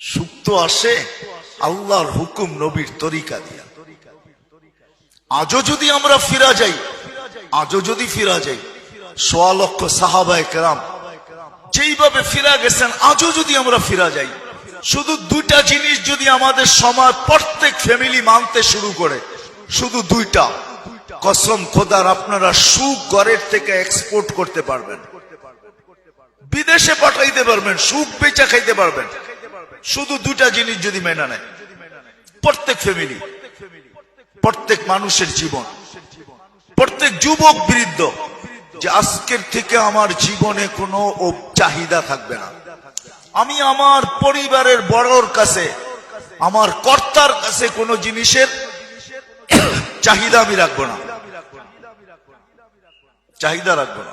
সুখ তো আসে আল্লাহর হুকুম নবীর তরিকা দিয়া। আজও যদি আমরা ফিরা যাই, আজও যদি ফিরা যাই, সোয়া লক্ষ সাহাবায় কেরাম যেইভাবে ফিরা গেছেন, আজও যদি আমরা ফিরা যাই, শুধু দুইটা জিনিস যদি আমাদের সমাজ প্রত্যেক ফ্যামিলি মানতে শুরু করে, শুধু দুইটা। কসম খোদার, আপনারা সুখ ঘরের থেকে এক্সপোর্ট করতে পারবেন। বিদেশে পাঠাইতে পারবেন, সুখ বেচা খাইতে পারবেন। শুধু দুটা জিনিস যদি মেনে নেয়। প্রত্যেক ফ্যামিলি প্রত্যেক মানুষের জীবন, প্রত্যেক যুবক বৃদ্ধ, যে আজকের থেকে আমার জীবনে কোনো চাহিদা থাকবে না। আমি আমার পরিবারের বড়র কাছে, আমার কর্তার কাছে কোনো জিনিসের চাহিদা আমি রাখব না। চাহিদা রাখব না।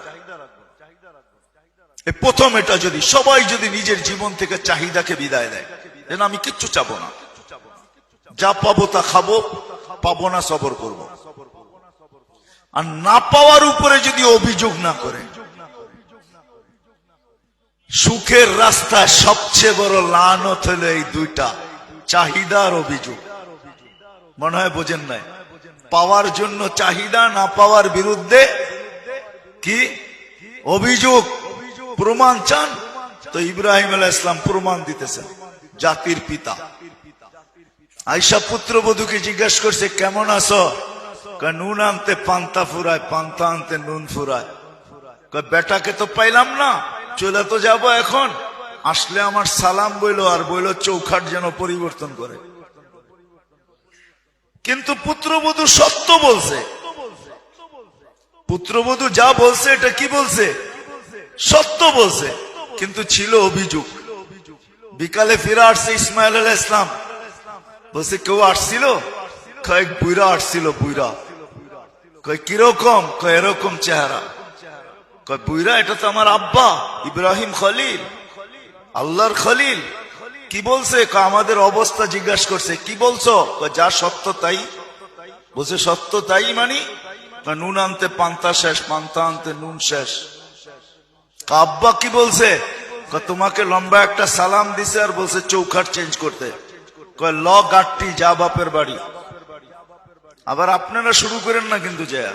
প্রথম এটা যদি সবাই যদি নিজের জীবন থেকে চাহিদাকে বিদায় দেয় যেন আমি কিচ্ছু চাবো না। যা পাবো তা খাব, পাবো না সবর করব। আর না পাওয়ার উপরে যদি অভিযোগ না করে, সুখের রাস্তায় সবচেয়ে বড় লানত হলো এই দুইটা, চাহিদার অভিযোগ। মনে হয় বোঝেন নাই? পাওয়ার জন্য চাহিদা, না পাওয়ার বিরুদ্ধে কি? অভিযোগ। প্রমাণ চান? তো ইব্রাহিম আলাহ ইসলাম প্রমাণ দিতেছেন। জাতির পিতা। আইসা পুত্রবধূকে জিজ্ঞাসা করছে, কেমন আছো? নুন আনতে, পান্তা ফুরায়, পান্তা আনতে নুন ফুরায়। বেটাকে তো পাইলাম না, চলে তো যাব এখন। আসলে আমার সালাম বইলো আর বইলো চৌখাট যেন পরিবর্তন করে। কিন্তু পুত্রবধূ সত্য বলছে। পুত্রবধূ যা বলছে, এটা কি বলছে? সত্য বলছে, কিন্তু ছিল অভিযোগ। বিকালে ফিরে আসছে ইসমাইল আলাহ ইসলাম বলছে, কেউ আসছিল? কয়েক বুইরা আসছিল, বুইরা। কয়, কীরকম? কয়, এরকম চেহারা। কয় এটা তো আমার আব্বা, ইব্রাহিম খলিল। আল্লাহর খলিল? কি বলছে? আমাদের অবস্থা জিজ্ঞাসা করছে। কি বলছো? যা সত্য তাই। বলছে, সত্য তাই মানি? নুন আনতে পান্তা শেষ, পান্তা আনতে নুন শেষ। আব্বা কি বলছে? তোমাকে লম্বা একটা সালাম দিছে আর বলছে চৌখাট চেঞ্জ করতে। কয় ল যা বাপের বাড়ি। আবার আপনারা শুরু করেন না কিন্তু জয়া।